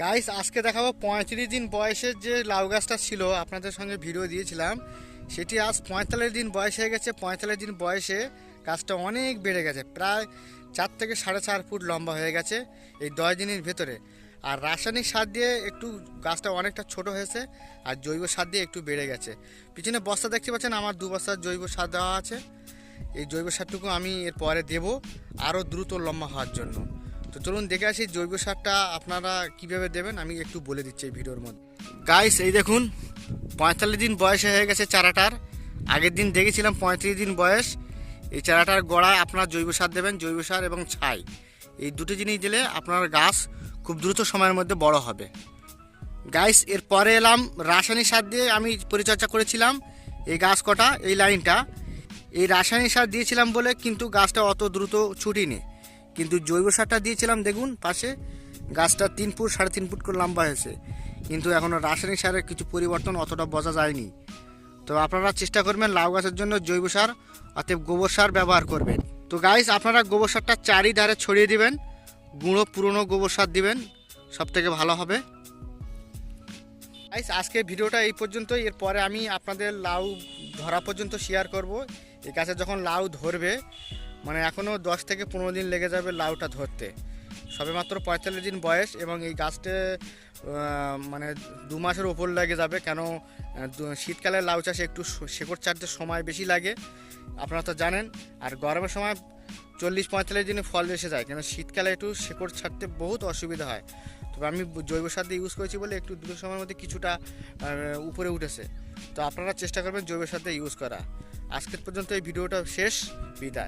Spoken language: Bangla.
গাইস আজকে দেখাবো পঁয়ত্রিশ দিন বয়সের যে লাউ গাছটা ছিল, আপনাদের সঙ্গে ভিডিও দিয়েছিলাম। সেটি আজ পঁয়তাল্লিশ দিন বয়স হয়ে গেছে। পঁয়তাল্লিশ দিন বয়সে গাছটা অনেক বেড়ে গেছে। প্রায় চার থেকে সাড়ে চার ফুট লম্বা হয়ে গেছে এই দশ দিনের ভেতরে। আর রাসায়নিক সার দিয়ে একটু গাছটা অনেকটা ছোট হয়েছে আর জৈব সার দিয়ে একটু বেড়ে গেছে। পিছনে বস্তা দেখতে পাচ্ছেন, আমার দু বস্তার জৈব সার দেওয়া আছে। এই জৈব সারটুকু আমি এর পরে দেবো আরও দ্রুত লম্বা হওয়ার জন্য। তো চলুন দেখে আসি জৈব সারটা আপনারা কীভাবে দেবেন, আমি একটু বলে দিচ্ছি এই ভিডিওর মধ্যে। গাইস এই দেখুন, পঁয়তাল্লিশ দিন বয়স হয়ে গেছে চারাটার। আগের দিন দেখেছিলাম পঁয়ত্রিশ দিন বয়স। এই চারাটার গোড়ায় আপনারা জৈব সার দেবেন, জৈব সার এবং ছাই। এই দুটো জিনিস দিলে আপনার গাছ খুব দ্রুত সময়ের মধ্যে বড় হবে। গাইস এর পরে এলাম, রাসায়নিক সার দিয়ে আমি পরিচর্যা করেছিলাম। এই গাছ কটা, এই লাইনটা। এই রাসায়নিক সার দিয়েছিলাম বলে কিন্তু গাছটা অত দ্রুত ছুটিনি। কিন্তু জৈব সারটা দিয়েছিলাম, দেখুন, পাশে। গাছটা তিন ফুট, সাড়ে তিন ফুট করে লম্বা হয়েছে। কিন্তু এখনও রাসায়নিক সারের কিছু পরিবর্তন অতটা বোঝা যায়নি। তো আপনারা চেষ্টা করবেন লাউ গাছের জন্য জৈব সার, অতএব গোবর সার ব্যবহার করবেন। তো গাইস আপনারা গোবর সারটা চারিধারে ছড়িয়ে দিবেন। গুঁড়ো, পুরনো গোবর সার দিবেন। সব থেকে ভালো হবে। গাইস আজকে ভিডিওটা এই পর্যন্তই। এরপরে আমি আপনাদের লাউ ধরা পর্যন্ত শেয়ার করব। এই গাছে যখন লাউ ধরবে মানে এখনও দশ থেকে পনেরো দিন লেগে যাবে লাউটা ধরতে। সবে মাত্র পঁয়তাল্লিশ দিন বয়স এবং এই গাছটা মানে দু মাসের ওপর লেগে যাবে, কেন শীতকালে লাউ চাষে একটু শেকড় ছাড়তে সময় বেশি লাগে। আপনারা তো জানেন, আর গরমের সময় চল্লিশ পঁয়তাল্লিশ দিনে ফল এসে যায় কেন শীতকালে একটু শেকড় ছাড়তে বহুত অসুবিধা হয়। তবে আমি জৈব সার দিয়ে ইউজ করেছি বলে একটু দুটো সময়ের মধ্যে কিছুটা উপরে উঠেছে। তো আপনারা চেষ্টা করবেন জৈব সার দিয়ে ইউজ করা। আজকের পর্যন্ত এই ভিডিওটা শেষ, বিদায়।